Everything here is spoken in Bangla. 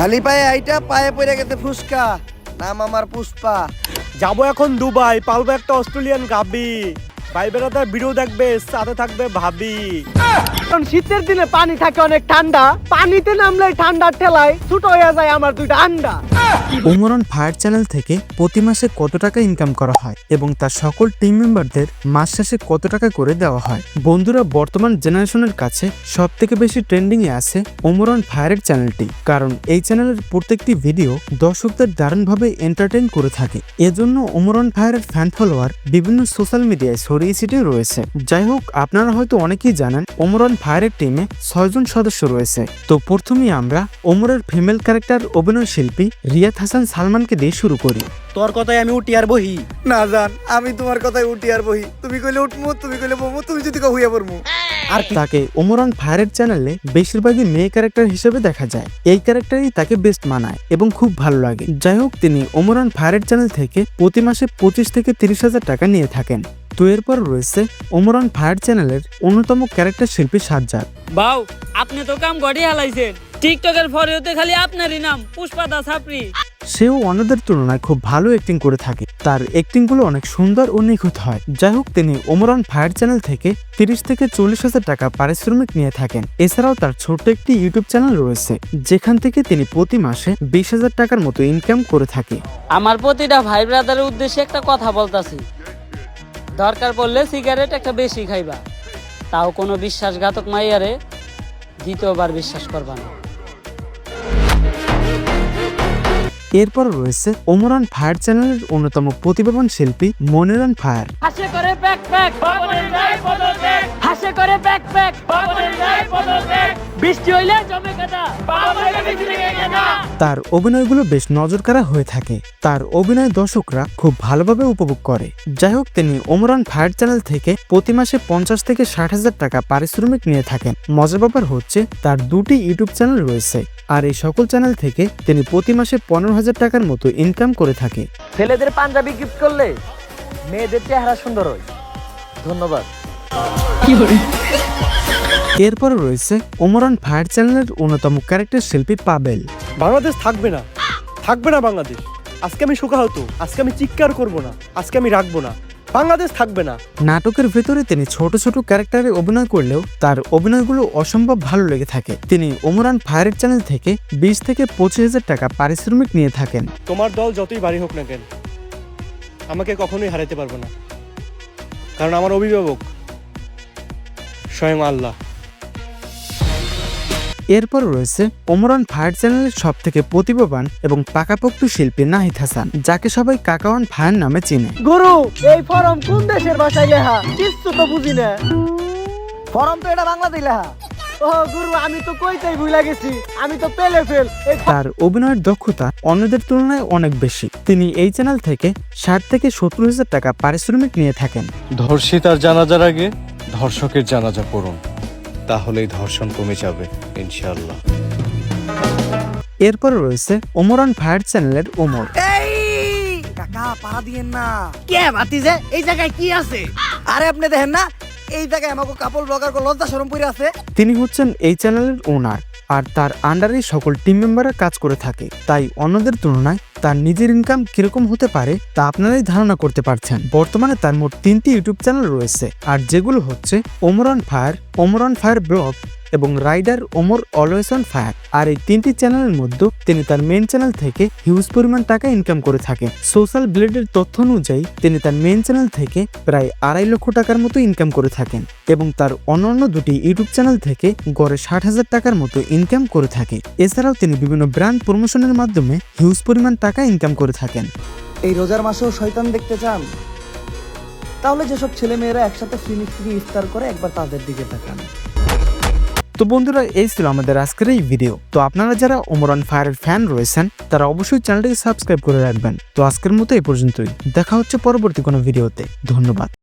খালি পায়ে আইটা পায়ে পড়ে গেছে ফুসকা। নাম আমার পুষ্পা। যাব এখন দুবাই পালবো একটা অস্ট্রেলিয়ান গাবি। ভাই বেড়াদার ভিডিও দেখবে সাথে থাকবে ভাবি। কারণ শীতের দিনে পানি থাকে অনেক ঠান্ডা পানিতে নামলে ঠান্ডার ঠেলায় ছুটো হয়ে যায় আমার দুইটা আন্ডা। উমরন ফায়ার চ্যানেল থেকে প্রতি মাসে কত টাকা ইনকাম করা হয় এবং তার সকল টিম মেম্বারদের মাস শেষে কত টাকা করে দেওয়া হয়? বন্ধুরা, বর্তমান জেনারেশনের কাছে সব থেকে বেশি ট্রেন্ডিং এ আছে ওমরন ফায়ারের চ্যানেলটি। কারণ এই চ্যানেলের প্রত্যেকটি ভিডিও দর্শকদের দারুণভাবে এন্টারটেইন করে থাকে। এজন্য ওমরন ফায়ারের ফ্যান ফলোয়ার বিভিন্ন সোশ্যাল মিডিয়ায় ছড়িয়ে ছিটিয়ে রয়েছে। যাই হোক, আপনারা হয়তো অনেকেই জানেন ওমরন ফায়ারের টিমে ছয়জন সদস্য রয়েছে। তো প্রথমেই আমরা ওমরের ফিমেল ক্যারেক্টার অভিনয় শিল্পী রিয়াদ হাসান সালমানকে দিয়ে শুরু করি। তোর কথায় আমি উঠি আর বহি। না জান আমি তোমার কথায় উঠি আর বহি। তুমি কইলে উঠমু তুমি কইলে বমু তুমি যদি কাউ হইয়া পড়মু। আর তাকে ওমরান ফায়ারের চ্যানেলে বেশিরভাগই মেয়ে ক্যারেক্টার হিসেবে দেখা যায়। এই ক্যারেক্টারই তাকে বেস্ট মানায় এবং খুব ভালো লাগে। যাই হোক তিনি ওমরান ফায়ারের চ্যানেল থেকে প্রতি মাসে পঁচিশ থেকে তিরিশ হাজার টাকা নিয়ে থাকেন। তো এরপর রয়েছে ওমরান ফায়ার চ্যানেলের অন্যতম ক্যারেক্টার শিল্পী সাজ্জাদ। বাউ আপনি তো কাম গড়ি হালাইছেন টিকটকের ফরিওতে খালি আপনারই নাম পুষ্পা দাস আপনি সেও অন্যদের তুলনায় খুব ভালো অ্যাক্টিং করে থাকে। তার অ্যাক্টিংগুলো অনেক সুন্দর ও নিখুঁত হয়। যাই হোক তিনি ওমরান ফায়ার চ্যানেল থেকে তিরিশ থেকে চল্লিশ হাজার টাকা পারিশ্রমিক নিয়ে থাকেন। এছাড়াও তার ছোট্ট একটি ইউটিউব চ্যানেল রয়েছে, যেখান থেকে তিনি প্রতি মাসে বিশ হাজার টাকার মতো ইনকাম করে থাকে। আমার প্রতিটা ভাই ব্রাদারের উদ্দেশ্যে একটা কথা বলতাছি। দরকার পড়লে সিগারেট একটা বেশি খাইবা। তাও কোনো বিশ্বাসঘাতক মাইয়ারে দ্বিতীয়বার বিশ্বাস করবা না। এরপর রয়েছে ওমরান ফায়ার চ্যানেলের অন্যতম প্রতিভাবান শিল্পী মনিরান ফায়ার। করে করে বৃষ্টি হইলে জমে কাদা তার অভিনয়গুলো বেশ নজরকাড়া হয়ে থাকে। তার অভিনয় দর্শকরা খুব ভালোভাবে উপভোগ করে। যাই হোক তিনি ওমরান ফায়ার চ্যানেল থেকে প্রতি মাসে পঞ্চাশ থেকে ষাট হাজার টাকা পারিশ্রমিক নিয়ে থাকেন। মজার ব্যাপার হচ্ছে তার দুটি ইউটিউব চ্যানেল রয়েছে। আর এই সকল চ্যানেল থেকে তিনি প্রতি মাসে পনেরো হাজার টাকার মতো ইনকাম করে থাকে। ছেলেদের পাঞ্জাবি গিফট করলে মেয়েদের চেহারা সুন্দর হয়। ধন্যবাদ। এরপর রয়েছে ওমরান ফায়ার চ্যানেলের অন্যতম ক্যারেক্টার শিল্পী পাবেল। বাংলাদেশ থাকবে না। থাকবে না বাংলাদেশ। আজকে আমি শোকা হতো আজকে আমি চিৎকার করব না আজকে আমি রাখব না। বাংলাদেশ থাকবে না। নাটকের ভেতরে তিনি ছোট ছোট ক্যারেক্টারে অভিনয় করলেও তার অভিনয়গুলো অসম্ভব ভালো লেগে থাকে। তিনি ওমরান ফায়ারের চ্যানেল থেকে বিশ থেকে পঁচিশ হাজার টাকা পারিশ্রমিক নিয়ে থাকেন। তোমার দল যতই বাড়ি হোক না কেন আমাকে কখনোই হারাতে পারবে না। কারণ আমার অভিভাবক স্বয়ং আল্লাহ। এরপর রয়েছে ওমরান ফায়ার চ্যানেলের সব থেকে প্রতিভাবান এবং পাকাপোক্ত শিল্পী নাহিদ হাসান যাকে সবাই কাকাওয়ান ফায়ার নামে চিনে। গুরু এই ফরম কোন দেশের ভাষায় লেখা? কিচ্ছু তো বুঝি না। ফরম তো এটা বাংলাতেই লেখা। ও গুরু আমি তো কইতেই ভুলে গেছি। আমি তো পেলে ফেল। তার অভিনয়ের দক্ষতা অন্যদের তুলনায় অনেক বেশি। তিনি এই চ্যানেল থেকে ষাট থেকে সত্তর হাজার টাকা পারিশ্রমিক নিয়ে থাকেন। ধর্ষিতার জানাজার আগে ধর্ষকের জানাজা পড়ুন। তাহলেই ধর্ষণ কমে যাবে ইনশাল্লাহ এরপর রয়েছে ওমরান ফায়ার চ্যানেলের ওমর। এই কাকা পাড়া দিয়েন না। কে ভাতিজে? এই জায়গায় কি আছে? আরে আপনি দেখেন না এই জায়গায় আমাকে কাপড় ব্লগার লজ্জা শরম পরে আছে। তিনি হচ্ছেন এই চ্যানেলের ওনার আর তার আন্ডারে সকল টিম মেম্বাররা কাজ করে থাকে তাই অন্যদের তুলনায় তার নিজের ইনকাম কীরকম হতে পারে তা আপনারাই ধারণা করতে পারছেন। বর্তমানে তার মোট তিনটি ইউটিউব চ্যানেল রয়েছে, আর যেগুলো হচ্ছে Omar on fire Omar on fire blog এবং rider Omar always on fire. আর এই তিনটি চ্যানেলের মধ্যে তিনি তার মেন চ্যানেল থেকে হিউজ পরিমাণ টাকা ইনকাম করে থাকেন। সোশ্যাল ব্লেডের তথ্য অনুযায়ী, তিনি তার মেন চ্যানেল থেকে প্রায় আড়াই লক্ষ টাকার মতো ইনকাম করে থাকেন এবং তার অন্যান্য দুটি ইউটিউব চ্যানেল থেকে গড়ে ষাট হাজার টাকার মতো ইনকাম করে থাকে। এছাড়াও তিনি বিভিন্ন ব্র্যান্ড প্রমোশনের মাধ্যমে হিউজ পরিমাণ টাকা ইনকাম করে থাকেন। এই রোজার মাসেও শয়তান দেখতে চান? তাহলে যেসব ছেলে মেয়েরা একসাথে ফিনি ফ্রি ইফতার করে একবার তাদের দিকে তাকান। তো বন্ধুরা, এই ছিল আমাদের আজকের এই ভিডিও তো আপনারা যারা ওমরান ফায়ারের ফ্যান রয়েছেন, তারা অবশ্যই চ্যানেলটিকে সাবস্ক্রাইব করে রাখবেন। তো আজকের মতো এই পর্যন্তই। দেখা হচ্ছে পরবর্তী কোনো ভিডিওতে ধন্যবাদ।